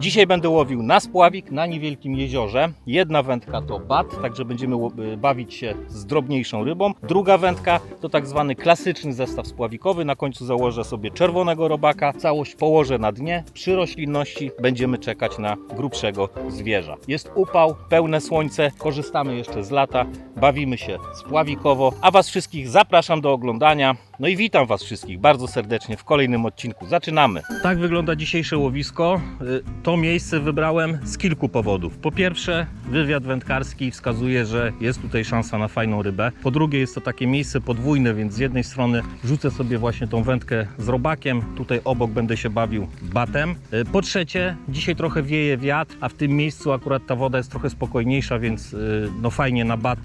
Dzisiaj będę łowił na spławik na niewielkim jeziorze. Jedna wędka to bat, także będziemy y, bawić się z drobniejszą rybą. Druga wędka to tak zwany klasyczny zestaw spławikowy. Na końcu założę sobie czerwonego robaka. Całość położę na dnie. Przy roślinności będziemy czekać na grubszego zwierza. Jest upał, pełne słońce, korzystamy jeszcze z lata, bawimy się spławikowo, a Was wszystkich zapraszam do oglądania. No i witam Was wszystkich bardzo serdecznie w kolejnym odcinku. Zaczynamy. Tak wygląda dzisiejsze łowisko. Y, To miejsce wybrałem z kilku powodów. Po pierwsze, wywiad wędkarski wskazuje, że jest tutaj szansa na fajną rybę. Po drugie, jest to takie miejsce podwójne, więc z jednej strony rzucę sobie właśnie tą wędkę z robakiem, tutaj obok będę się bawił batem. Y, Po trzecie, dzisiaj trochę wieje wiatr, a w tym miejscu akurat ta woda jest trochę spokojniejsza, więc y, no fajnie na bat.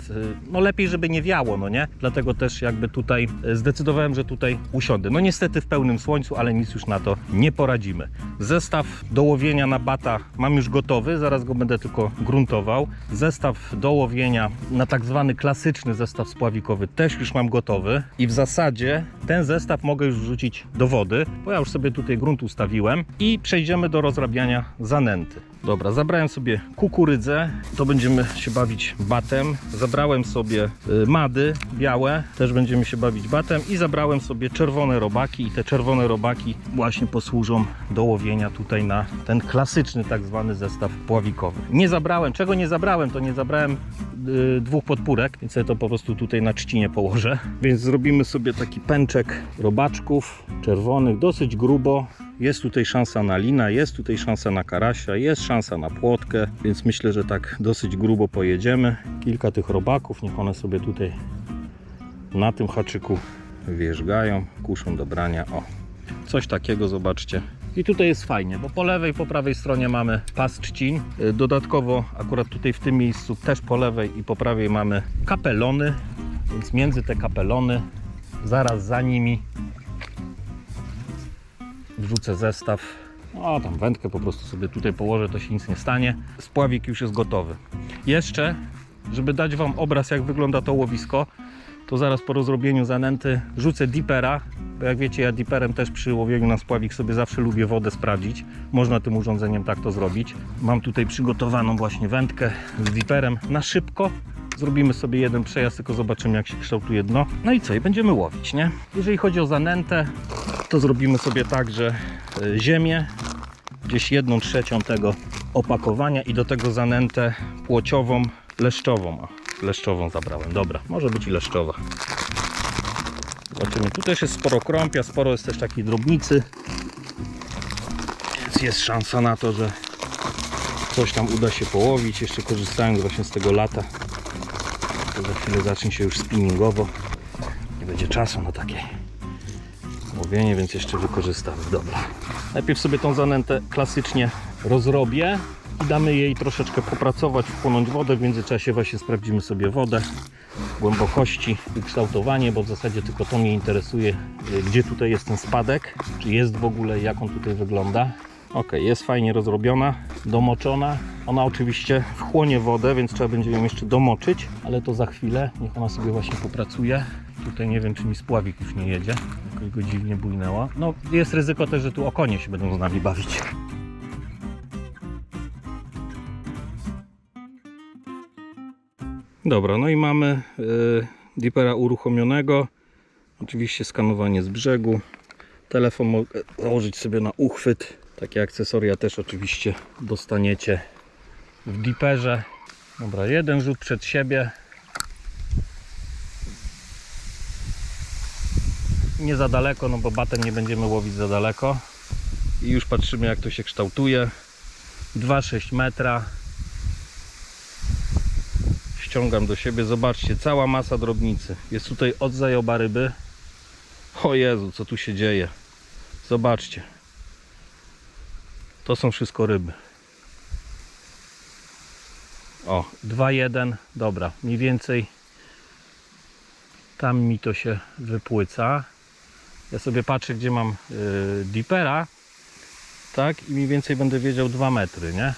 No lepiej, żeby nie wiało, no nie? Dlatego też jakby tutaj y, zdecydowałem, że tutaj usiądę. No niestety w pełnym słońcu, ale nic już na to nie poradzimy. Zestaw do łowienia na bata mam już gotowy, zaraz go będę tylko gruntował. Zestaw do łowienia na tak zwany klasyczny zestaw spławikowy też już mam gotowy i w zasadzie ten zestaw mogę już wrzucić do wody, bo ja już sobie tutaj grunt ustawiłem i przejdziemy do rozrabiania zanęty. Dobra, zabrałem sobie kukurydzę, to będziemy się bawić batem. Zabrałem sobie y, mady białe, też będziemy się bawić batem i zabrałem sobie czerwone robaki i te czerwone robaki właśnie posłużą do łowienia tutaj na ten klasyczny tak zwany zestaw pławikowy. Nie zabrałem, czego nie zabrałem, to nie zabrałem y, dwóch podpórek, więc ja to po prostu tutaj na trzcinie położę. Więc zrobimy sobie taki pęczek robaczków czerwonych, dosyć grubo. Jest tutaj szansa na lina, jest tutaj szansa na karasia, jest szansa na płotkę, więc myślę, że tak dosyć grubo pojedziemy. Kilka tych robaków, niech one sobie tutaj na tym haczyku wierzgają, kuszą do brania. O, coś takiego, zobaczcie. I tutaj jest fajnie, bo po lewej, po prawej stronie mamy pas trzcin. Dodatkowo akurat tutaj w tym miejscu też po lewej i po prawej mamy kapelony, więc między te kapelony, zaraz za nimi wrzucę zestaw. O, tam wędkę po prostu sobie tutaj położę, to się nic nie stanie. Spławik już jest gotowy. Jeszcze, żeby dać Wam obraz, jak wygląda to łowisko, to zaraz po rozrobieniu zanęty rzucę dipera, bo jak wiecie, ja diperem też przy łowieniu na spławik sobie zawsze lubię wodę sprawdzić. Można tym urządzeniem tak to zrobić. Mam tutaj przygotowaną właśnie wędkę z diperem na szybko. Zrobimy sobie jeden przejazd, tylko zobaczymy jak się kształtuje dno. No i co? I będziemy łowić, nie? Jeżeli chodzi o zanętę, to zrobimy sobie tak, że e, ziemię, gdzieś jedną trzecią tego opakowania i do tego zanętę płociową, leszczową. O, leszczową zabrałem, dobra, może być i leszczowa. Zobaczymy, tu też jest sporo krąpia, sporo jest też takiej drobnicy, więc jest szansa na to, że coś tam uda się połowić, jeszcze korzystając właśnie z tego lata. To za chwilę zacznie się już spinningowo. Nie będzie czasu na takie łowienie, więc jeszcze wykorzystamy. Dobra. Najpierw sobie tą zanętę klasycznie rozrobię i damy jej troszeczkę popracować, wchłonąć wodę. W międzyczasie właśnie sprawdzimy sobie wodę, głębokości, ukształtowanie, bo w zasadzie tylko to mnie interesuje, gdzie tutaj jest ten spadek, czy jest w ogóle, jak on tutaj wygląda. Ok, jest fajnie rozrobiona, domoczona. Ona oczywiście wchłonie wodę, więc trzeba będzie ją jeszcze domoczyć, ale to za chwilę. Niech ona sobie właśnie popracuje. Tutaj nie wiem, czy mi spławik już nie jedzie. Jakoś go dziwnie bujnęła. No, jest ryzyko też, że tu okonie się będą z nami bawić. Dobra, no i mamy y, dipera uruchomionego. Oczywiście skanowanie z brzegu. Telefon mogę założyć sobie na uchwyt. Takie akcesoria też oczywiście dostaniecie w diperze. Dobra, jeden rzut przed siebie. Nie za daleko, no bo batem nie będziemy łowić za daleko. I już patrzymy jak to się kształtuje. 2,6 metra. Ściągam do siebie. Zobaczcie, cała masa drobnicy. Jest tutaj od zajoba ryby. O Jezu, co tu się dzieje. Zobaczcie. To są wszystko ryby. O, 2-1. Dobra, mniej więcej tam mi to się wypłyca. Ja sobie patrzę, gdzie mam yy, dipera. Tak, i mniej więcej będę wiedział 2 metry, nie?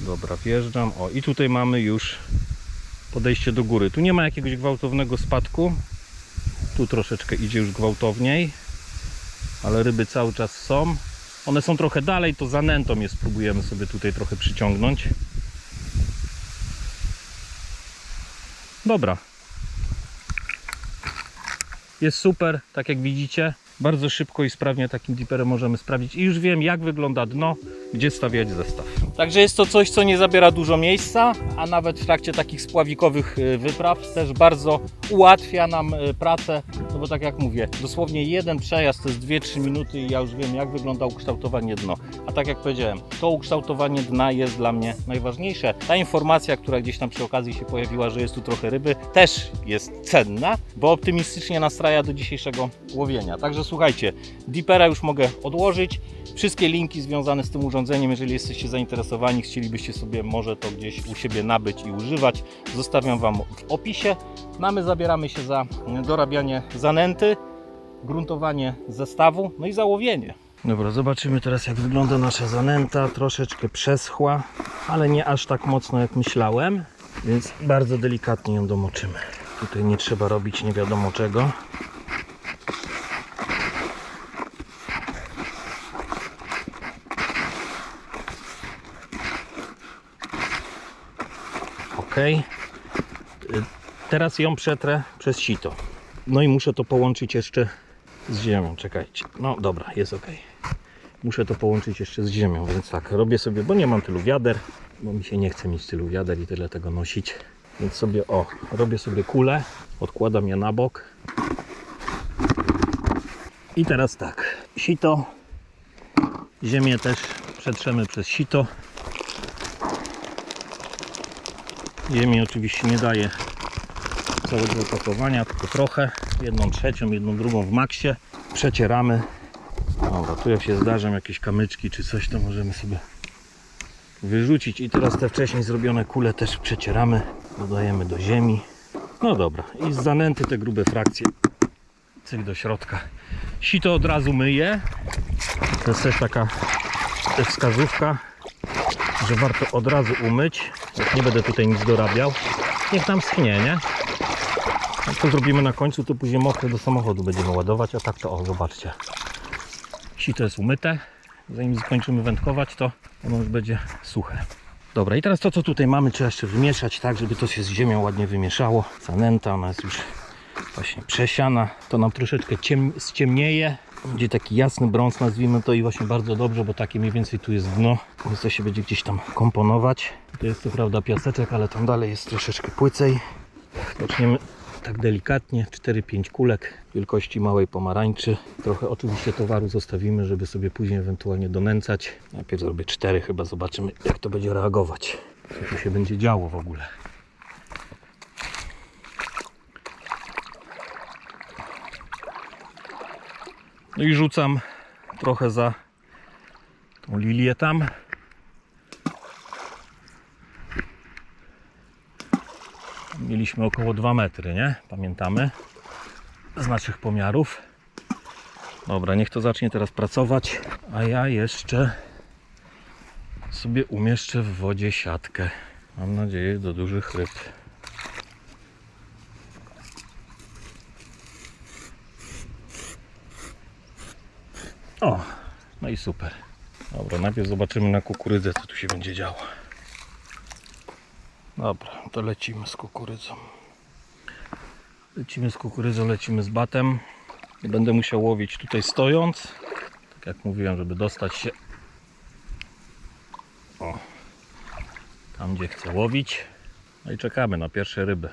Dobra, wjeżdżam. O, i tutaj mamy już podejście do góry. Tu nie ma jakiegoś gwałtownego spadku. Tu troszeczkę idzie już gwałtowniej. Ale ryby cały czas są. One są trochę dalej, to zanętą je spróbujemy sobie tutaj trochę przyciągnąć. Dobra. Jest super, tak jak widzicie. Bardzo szybko i sprawnie takim diperem możemy sprawdzić. I już wiem, jak wygląda dno, gdzie stawiać zestaw. Także jest to coś, co nie zabiera dużo miejsca, a nawet w trakcie takich spławikowych y, wypraw też bardzo ułatwia nam y, pracę. No bo tak jak mówię, dosłownie jeden przejazd to jest 2-3 minuty i ja już wiem, jak wygląda ukształtowanie dno. A tak jak powiedziałem, to ukształtowanie dna jest dla mnie najważniejsze. Ta informacja, która gdzieś tam przy okazji się pojawiła, że jest tu trochę ryby, też jest cenna, bo optymistycznie nastraja do dzisiejszego łowienia. Także słuchajcie, Deepera już mogę odłożyć. Wszystkie linki związane z tym urządzeniem, jeżeli jesteście zainteresowani, chcielibyście sobie może to gdzieś u siebie nabyć i używać, zostawiam Wam w opisie. No a my zabieramy się za dorabianie zanęty, gruntowanie zestawu, no i załowienie. Dobra, zobaczymy teraz jak wygląda nasza zanęta. Troszeczkę przeschła, ale nie aż tak mocno jak myślałem, więc bardzo delikatnie ją domoczymy. Tutaj nie trzeba robić nie wiadomo czego. Ok. Teraz ją przetrę przez sito. No i muszę to połączyć jeszcze z ziemią. Czekajcie. No dobra, jest ok. Muszę to połączyć jeszcze z ziemią, więc tak, robię sobie, bo nie mam tylu wiader, bo mi się nie chce mieć tylu wiader i tyle tego nosić. Więc sobie, o, robię sobie kulę, odkładam je na bok. I teraz tak, sito, ziemię też przetrzemy przez sito. Ziemi oczywiście nie daje całego opakowania, tylko trochę. Jedną trzecią, jedną drugą w maksie. Przecieramy. Dobra, tu jak się zdarzą jakieś kamyczki czy coś, to możemy sobie wyrzucić. I teraz te wcześniej zrobione kule też przecieramy. Dodajemy do ziemi. No dobra, i z zanęty te grube frakcje. Cyk do środka. Sito od razu myję. To jest też taka wskazówka, że warto od razu umyć. Nie będę tutaj nic dorabiał. Niech tam schnie, nie? Jak to zrobimy na końcu, to później mokre do samochodu będziemy ładować, a tak to o, zobaczcie. Sito jest umyte. Zanim skończymy wędkować, to ono już będzie suche. Dobra, i teraz to, co tutaj mamy, trzeba jeszcze wymieszać tak, żeby to się z ziemią ładnie wymieszało. Zanęta, ona jest już właśnie przesiana. To nam troszeczkę ciem, ściemnieje. Będzie taki jasny brąz, nazwijmy to i właśnie bardzo dobrze, bo takie mniej więcej tu jest dno, więc to się będzie gdzieś tam komponować. To jest to prawda piaseczek, ale tam dalej jest troszeczkę płycej. Zaczniemy tak delikatnie, 4-5 kulek wielkości małej pomarańczy. Trochę oczywiście towaru zostawimy, żeby sobie później ewentualnie donęcać. Najpierw zrobię 4 chyba, zobaczymy jak to będzie reagować. Co tu się będzie działo w ogóle. No i rzucam trochę za tą lilię tam. Mieliśmy około 2 metry, nie? Pamiętamy z naszych pomiarów. Dobra, niech to zacznie teraz pracować, a ja jeszcze sobie umieszczę w wodzie siatkę. Mam nadzieję do dużych ryb. O, no i super. Dobra, najpierw zobaczymy na kukurydzę, co tu się będzie działo. Dobra, to lecimy z kukurydzą. Lecimy z kukurydzą, lecimy z batem. Będę musiał łowić tutaj stojąc. Tak jak mówiłem, żeby dostać się o, tam, gdzie chcę łowić. No i czekamy na pierwsze ryby.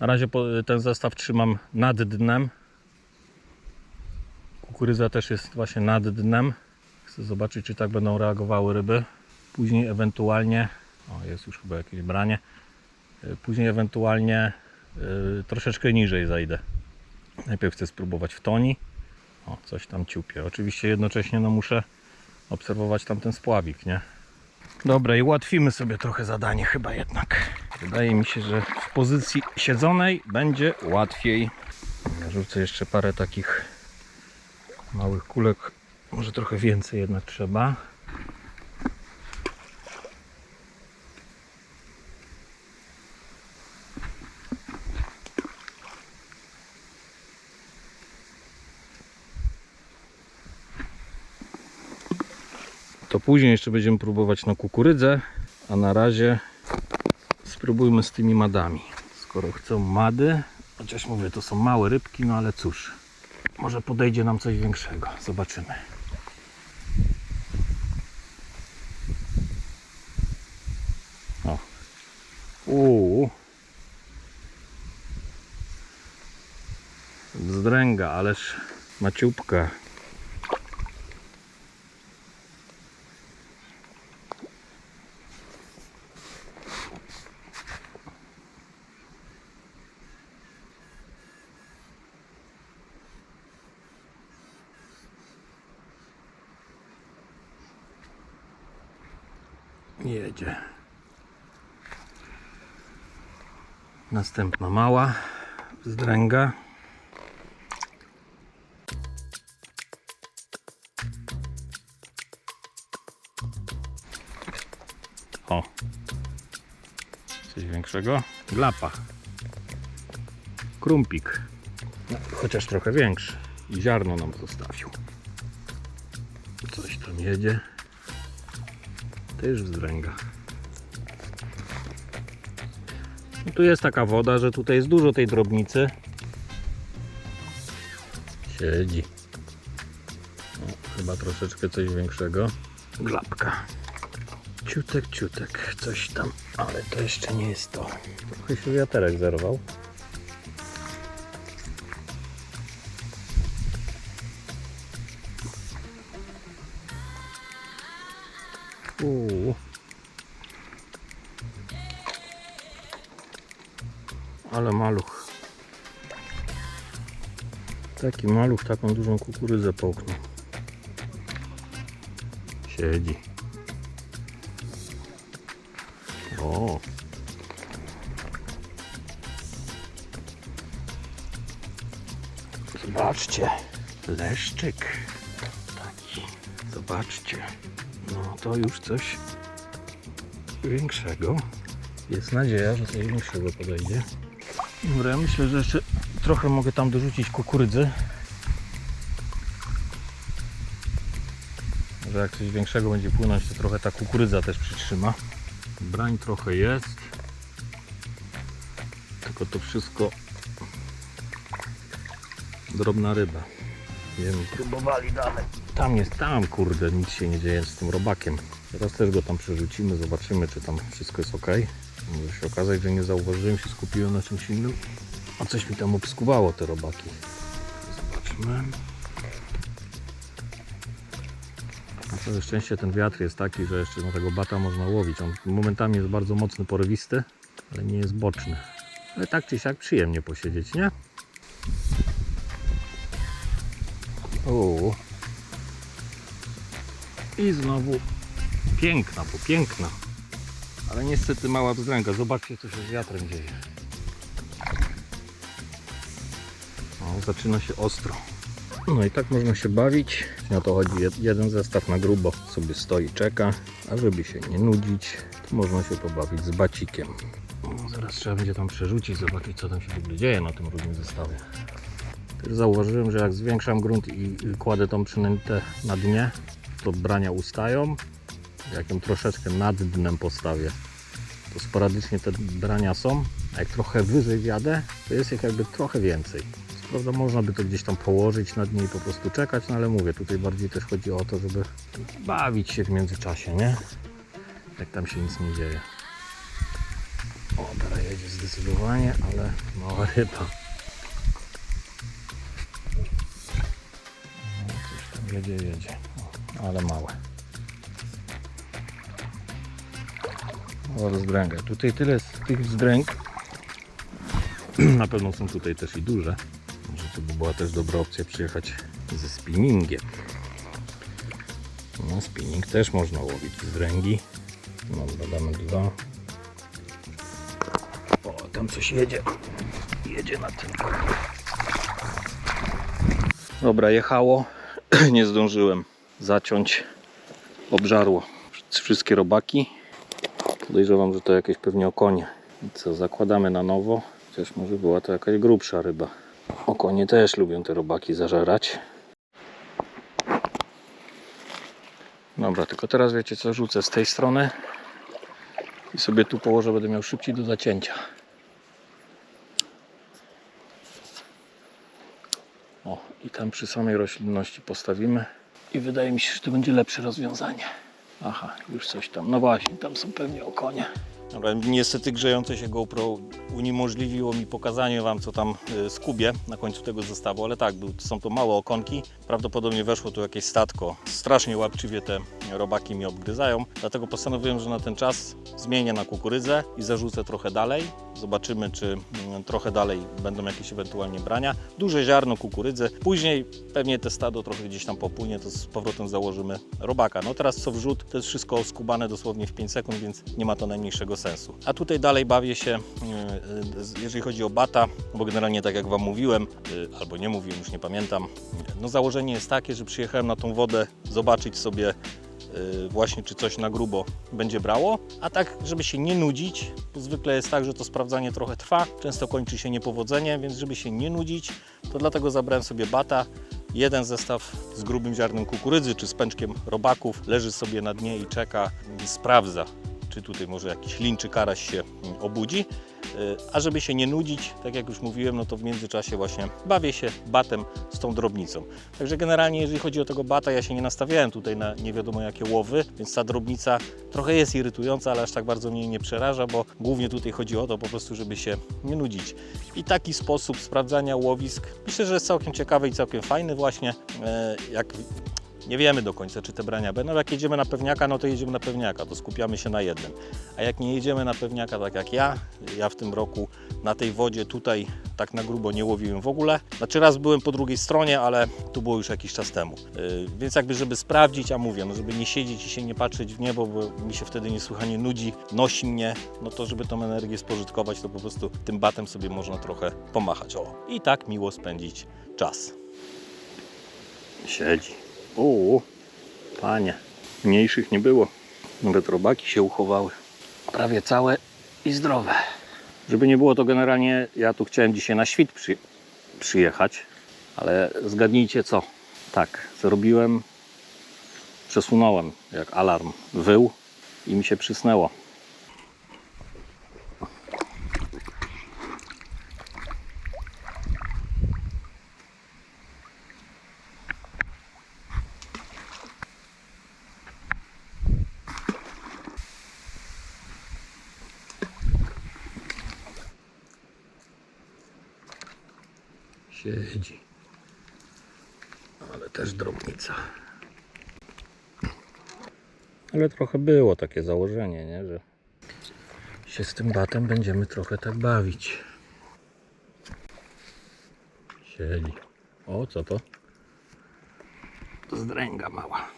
Na razie ten zestaw trzymam nad dnem. Kukurydza też jest właśnie nad dnem. Chcę zobaczyć, czy tak będą reagowały ryby. Później ewentualnie, o jest już chyba jakieś branie. Y, Później ewentualnie y, troszeczkę niżej zajdę. Najpierw chcę spróbować w toni. O, coś tam ciupie. Oczywiście jednocześnie no, muszę obserwować tam ten spławik, nie? Dobra, i ułatwimy sobie trochę zadanie chyba jednak. Wydaje mi się, że w pozycji siedzonej będzie łatwiej. Rzucę jeszcze parę takich małych kulek. Może trochę więcej jednak trzeba. To później jeszcze będziemy próbować na kukurydzę, a na razie spróbujmy z tymi madami. Skoro chcą mady, chociaż mówię, to są małe rybki, no ale cóż, może podejdzie nam coś większego. Zobaczymy. O. Uuu. Zdręga, ależ maciupka. Jedzie. Następna mała zdręga. O. Coś większego? Glapa. Krumpik. No, chociaż trochę większy. I ziarno nam zostawił. Coś tam jedzie. Też wzdręga. Tu jest taka woda, że tutaj jest dużo tej drobnicy. Siedzi. O, chyba troszeczkę coś większego. Glapka. Ciutek, ciutek, coś tam, ale to jeszcze nie jest to. Trochę się wiaterek zerwał. Uuu. Ale maluch. Taki maluch taką dużą kukurydzę połknął. Siedzi. O. Zobaczcie, leszczyk taki. Zobaczcie. No to już coś większego. Jest nadzieja, że coś większego podejdzie. Dobra, ja myślę, że jeszcze trochę mogę tam dorzucić kukurydzy. Że jak coś większego będzie płynąć, to trochę ta kukurydza też przytrzyma. Brań trochę jest. Tylko to wszystko drobna ryba. Będziemy próbowali dalej. Tam jest, tam kurde, nic się nie dzieje z tym robakiem. Teraz też go tam przerzucimy, zobaczymy czy tam wszystko jest ok. Może się okazać, że nie zauważyłem, się skupiłem na czymś innym. A coś mi tam obskuwało te robaki. Zobaczmy. Na całe szczęście ten wiatr jest taki, że jeszcze na tego bata można łowić. On momentami jest bardzo mocny, porywisty, ale nie jest boczny. Ale tak czy siak przyjemnie posiedzieć, nie? O. I znowu piękna, bo piękna. Ale niestety mała wzdręga. Zobaczcie, co się z wiatrem dzieje. O, zaczyna się ostro. No i tak można się bawić. O to chodzi. Jed- Jeden zestaw na grubo sobie stoi, czeka. A żeby się nie nudzić, to można się pobawić z bacikiem. O, zaraz trzeba będzie tam przerzucić, zobaczyć co tam się w ogóle dzieje na tym drugim zestawie. Zauważyłem, że jak zwiększam grunt i kładę tą przynętę na dnie, to brania ustają. Jak ją troszeczkę nad dnem postawię, to sporadycznie te brania są. A jak trochę wyżej wjadę, to jest ich jakby trochę więcej. Prawda, można by to gdzieś tam położyć nad niej i po prostu czekać, no ale mówię, tutaj bardziej też chodzi o to, żeby bawić się w międzyczasie, nie? Jak tam się nic nie dzieje. O, teraz jedzie zdecydowanie, ale mała ryba. Jedzie, jedzie. Ale małe. O, wzdręga. Tutaj tyle z tych wzdręg. Na pewno są tutaj też i duże. Może to by była też dobra opcja przyjechać ze spinningiem. No, spinning też można łowić wzdręgi. No, dodamy dwa. O, tam coś jedzie. Jedzie na tym. Dobra, jechało. Nie zdążyłem zaciąć. Obżarło wszystkie robaki. Podejrzewam, że to jakieś pewnie okonie. I co, zakładamy na nowo. Chociaż może była to jakaś grubsza ryba. Okonie też lubią te robaki zażerać. Dobra, tylko teraz wiecie co, rzucę z tej strony i sobie tu położę, będę miał szybciej do zacięcia. O, i tam przy samej roślinności postawimy i wydaje mi się, że to będzie lepsze rozwiązanie. Aha, już coś tam, no właśnie, tam są pewnie okonie. Dobra, niestety grzejące się GoPro uniemożliwiło mi pokazanie Wam, co tam y, skubie na końcu tego zestawu, ale tak, są to małe okonki. Prawdopodobnie weszło tu jakieś statko. Strasznie łapczywie te robaki mi obgryzają, dlatego postanowiłem, że na ten czas zmienię na kukurydzę i zarzucę trochę dalej. Zobaczymy, czy mm, trochę dalej będą jakieś ewentualnie brania. Duże ziarno kukurydzy. Później pewnie te stado trochę gdzieś tam popłynie, to z powrotem założymy robaka. No teraz co wrzut, to jest wszystko skubane dosłownie w 5 sekund, więc nie ma to najmniejszego sensu. A tutaj dalej bawię się, yy, z- jeżeli chodzi o bata, bo generalnie tak jak Wam mówiłem, yy, albo nie mówiłem, już nie pamiętam, no założenie jest takie, że przyjechałem na tą wodę zobaczyć sobie właśnie czy coś na grubo będzie brało, a tak żeby się nie nudzić, zwykle jest tak, że to sprawdzanie trochę trwa, często kończy się niepowodzeniem, więc żeby się nie nudzić, to dlatego zabrałem sobie bata. Jeden zestaw z grubym ziarnem kukurydzy czy z pęczkiem robaków leży sobie na dnie i czeka i sprawdza, czy tutaj może jakiś lin czy karaś się obudzi. Yy, A żeby się nie nudzić, tak jak już mówiłem, no to w międzyczasie właśnie bawię się batem z tą drobnicą. Także generalnie jeżeli chodzi o tego bata, ja się nie nastawiałem tutaj na nie wiadomo jakie łowy, więc ta drobnica trochę jest irytująca, ale aż tak bardzo mnie nie przeraża, bo głównie tutaj chodzi o to po prostu, żeby się nie nudzić. I taki sposób sprawdzania łowisk myślę, że jest całkiem ciekawy i całkiem fajny właśnie, e, jak nie wiemy do końca, czy te brania będą. Jak jedziemy na pewniaka, no to jedziemy na pewniaka, to skupiamy się na jednym. A jak nie jedziemy na pewniaka, tak jak ja, ja w tym roku na tej wodzie tutaj tak na grubo nie łowiłem w ogóle. Znaczy raz byłem po drugiej stronie, ale tu było już jakiś czas temu. Yy, więc jakby, żeby sprawdzić, a mówię, no żeby nie siedzieć i się nie patrzeć w niebo, bo mi się wtedy niesłychanie nudzi, nosi mnie, no to żeby tą energię spożytkować, to po prostu tym batem sobie można trochę pomachać. O, i tak miło spędzić czas. Siedzi. O, panie, mniejszych nie było. Nawet robaki się uchowały. Prawie całe i zdrowe. Żeby nie było to generalnie, ja tu chciałem dzisiaj na świt przy, przyjechać, ale zgadnijcie co. Tak, zrobiłem, przesunąłem jak alarm wył i mi się przysnęło. Siedzi. Ale też drobnica. Ale trochę było takie założenie, nie? że się z tym batem będziemy trochę tak bawić. Siedzi. O, co to? Zdręga mała.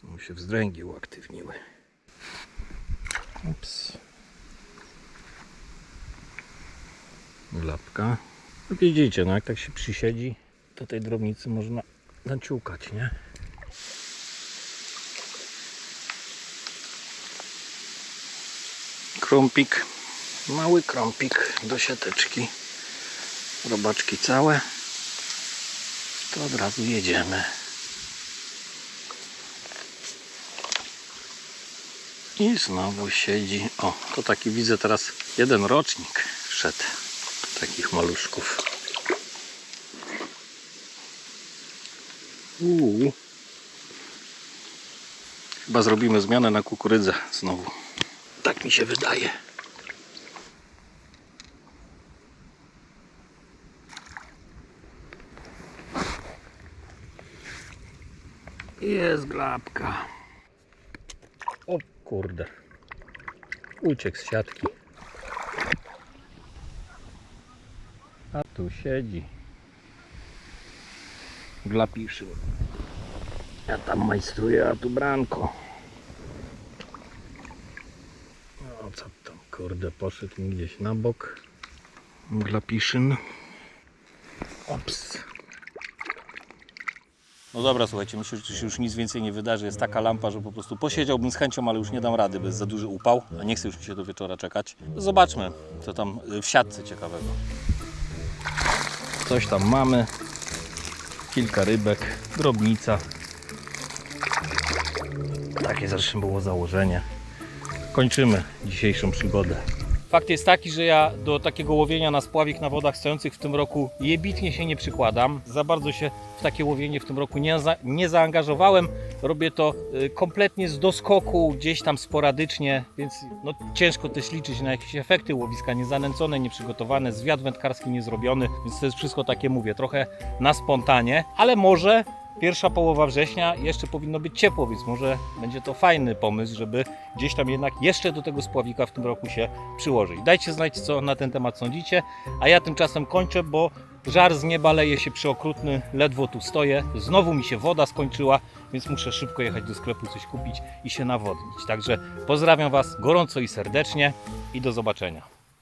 Znowu się wzdręgi uaktywniły. Ups. Glapka. No widzicie, no jak tak się przysiedzi, to tej drobnicy można naciukać, nie? Krąpik, mały krąpik do siateczki. Robaczki całe. To od razu jedziemy. I znowu siedzi. O, to taki widzę teraz jeden rocznik wszedł takich maluszków. Uuu. Chyba zrobimy zmianę na kukurydzę znowu. Tak mi się wydaje. Jest glapka. O kurde. Uciekł z siatki. Tu siedzi. Glapiszy. Ja tam majstruję, a tu branko. No co tam, kurde, poszedł mi gdzieś na bok. Glapiszyn. Ops. No dobra, słuchajcie, myślę, że się już nic więcej nie wydarzy. Jest taka lampa, że po prostu posiedziałbym z chęcią, ale już nie dam rady, bo jest za duży upał, a nie chcę już się do wieczora czekać. Zobaczmy, co tam y, w siatce ciekawego. Coś tam mamy. Kilka rybek, drobnica. Takie zresztą było założenie. Kończymy dzisiejszą przygodę. Fakt jest taki, że ja do takiego łowienia na spławik na wodach stojących w tym roku jebitnie się nie przykładam. Za bardzo się w takie łowienie w tym roku nie, za, nie zaangażowałem. Robię to y, kompletnie z doskoku, gdzieś tam sporadycznie, więc no, ciężko też liczyć na jakieś efekty łowiska niezanęcone, nieprzygotowane, zwiat wędkarski niezrobiony, więc to jest wszystko takie, mówię, trochę na spontanie, ale może pierwsza połowa września jeszcze powinno być ciepło, więc może będzie to fajny pomysł, żeby gdzieś tam jednak jeszcze do tego spławika w tym roku się przyłożyć. Dajcie znać, co na ten temat sądzicie, a ja tymczasem kończę, bo żar z nieba leje się przeokrutny, ledwo tu stoję. Znowu mi się woda skończyła, więc muszę szybko jechać do sklepu coś kupić i się nawodnić. Także pozdrawiam Was gorąco i serdecznie i do zobaczenia.